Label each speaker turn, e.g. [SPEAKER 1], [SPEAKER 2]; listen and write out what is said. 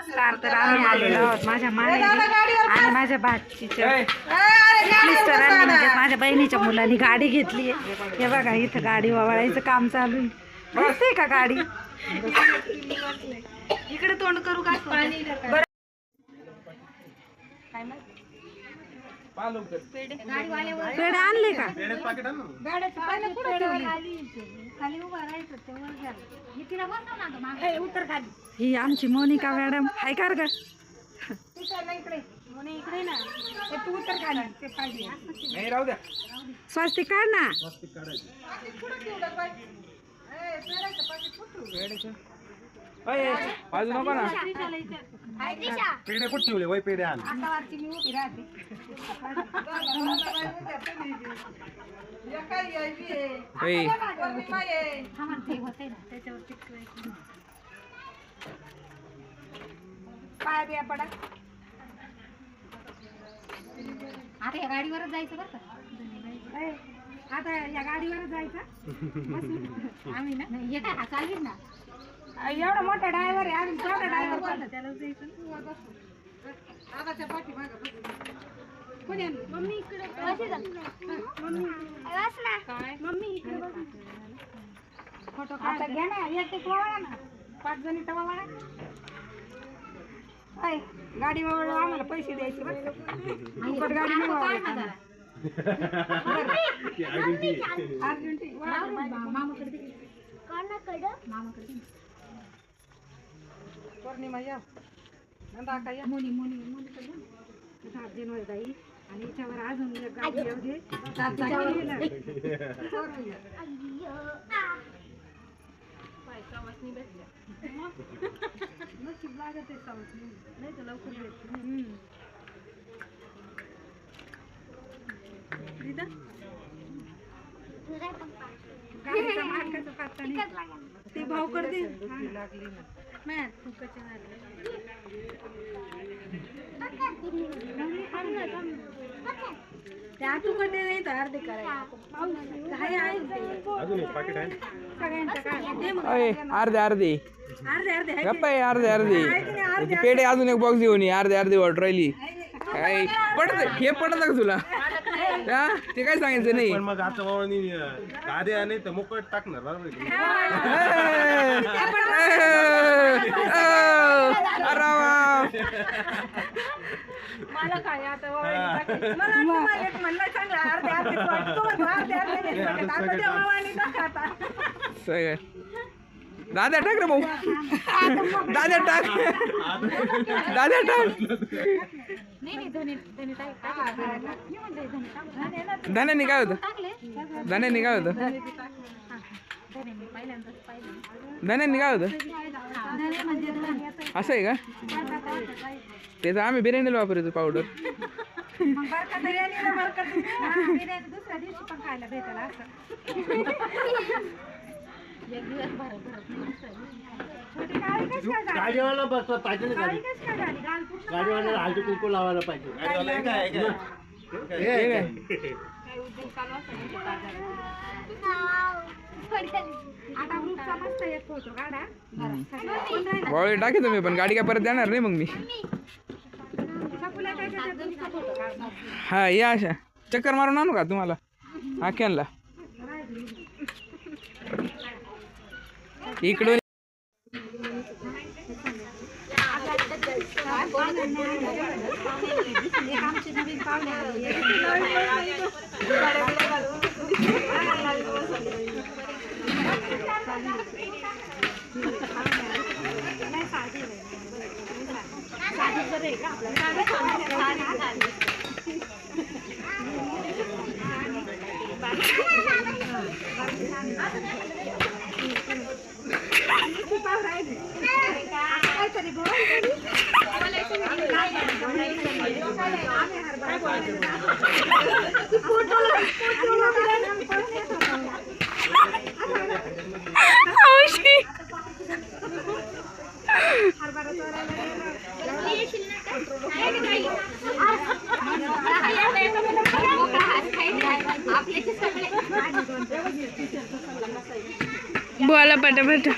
[SPEAKER 1] नमस्कार तर आम्ही आलेलो आहोत. माझ्या माहेरी आणि माझ्या भाचीच्या मिस्टरांनी म्हणजे माझ्या बहिणीच्या मुलांनी गाडी घेतली. हे बघा इथं गाडी वळायचं काम चालू आहे. बसते का गाडी? इकडे तोंड करू का. काय आणले का? ही आमची मोनिका मॅडम. हाय कार का स्वस्तिक काढ ना.
[SPEAKER 2] बाजू नको ना.
[SPEAKER 3] पेढे कुठे ठेवले वय पेढे आण.
[SPEAKER 1] बिया पडा
[SPEAKER 4] आता या गाडीवरच जायचं बरं का?
[SPEAKER 1] ए, आता या गाडीवर जायचं.
[SPEAKER 4] आम्ही ना हे काय चालेल ना?
[SPEAKER 1] एवढा मोठा ड्रायव्हर आहे अजून छोटा ड्रायव्हर त्याला
[SPEAKER 4] मम्मी इकडे मम्मी. इकडे बघ.
[SPEAKER 1] फोटो आता घ्या ना एक एक वळा ना. पाच जणी वळा गाडी वळू आम्हाला पैसे द्यायचे बरं का? फुकट गाडी नाही. अर्जंटी.
[SPEAKER 4] मामाकडे
[SPEAKER 1] पौर्णिमाया नंदा काया
[SPEAKER 4] मोनी मोनी मोनी कदा
[SPEAKER 1] सात दिन होय बाई. आणि हिच्यावर अजून एक गाडी येऊ दे. सात जागी येणार समजणी भेटल्या नशीब लागत आहे समजणी नाही तर लवकर भेटते रीता गाडीचा मार्गाचा पत्ता नाही. ते भाव करते लागली ना. तू कसे त्या तू करायचे आहे
[SPEAKER 3] अजून एक पाकिट आहे
[SPEAKER 1] सगळ्यांचं काय दे मग
[SPEAKER 2] ऐ, अर्धे अर्धे
[SPEAKER 1] अर्धे अर्धे आहे
[SPEAKER 2] गप्प आहे अर्धे अर्धे ते पेढे अजून एक बॉक्स घेऊन ये अर्धे अर्धे वाट राहिली काय पडत हे पडत का तुला। हा ते काय सांगायचं नाही।
[SPEAKER 3] पण मग आता तर टाकणार बरोबर
[SPEAKER 1] नाही टाकत. आता ते वळणी टाका. आता.
[SPEAKER 2] सगळं. दादा टाक रे भाऊ. दादा टाक. दादा टाक. धान्याने काय होतं?
[SPEAKER 4] टाकले.
[SPEAKER 2] धान्याने काय होतं?
[SPEAKER 4] मी पहिल्यांदाच पाहिलं
[SPEAKER 2] धान्याने काय होतं
[SPEAKER 1] धने म्हणजे धने.
[SPEAKER 2] असं आहे का ते तर आम्ही बिर्याणीला वापरायचो पावडर
[SPEAKER 1] मग बरका बिर्याणी ना बरका तुम्ही. हा, बिर्याणी दुसऱ्या दिवशी पण खायला भेटेल असं
[SPEAKER 4] एक दिवस भरत भरत नाही दिसायला.
[SPEAKER 1] छोटी गाडी कशी काय झाली?
[SPEAKER 5] गाडीवाला बसला पाहिजे ना
[SPEAKER 1] गाडी
[SPEAKER 5] गाडी
[SPEAKER 1] कशी काय झाली? गाल पूर्ण
[SPEAKER 5] गाडीवाल्याला हळदी कुंकू लावायला पाहिजे
[SPEAKER 3] गाडीवाला एक आहे, एक आहे.
[SPEAKER 2] हे काय?
[SPEAKER 1] आता ग्रुपचा मस्त एक फोटो काढा कोण राहिला?
[SPEAKER 2] वावळे टाके तुम्ही पण गाडी काय परत देणार नाही मग मी
[SPEAKER 1] छकुल्या काय करते? तुमचा फोटो काढ.
[SPEAKER 2] हा या अशा चक्कर मारून आणू का तुम्हाला आख्यानला इकडून
[SPEAKER 1] एक आमची नवीन पाहुणे आली. एक नाही, साधी आहे. साधी बरं बोला
[SPEAKER 2] पटापट.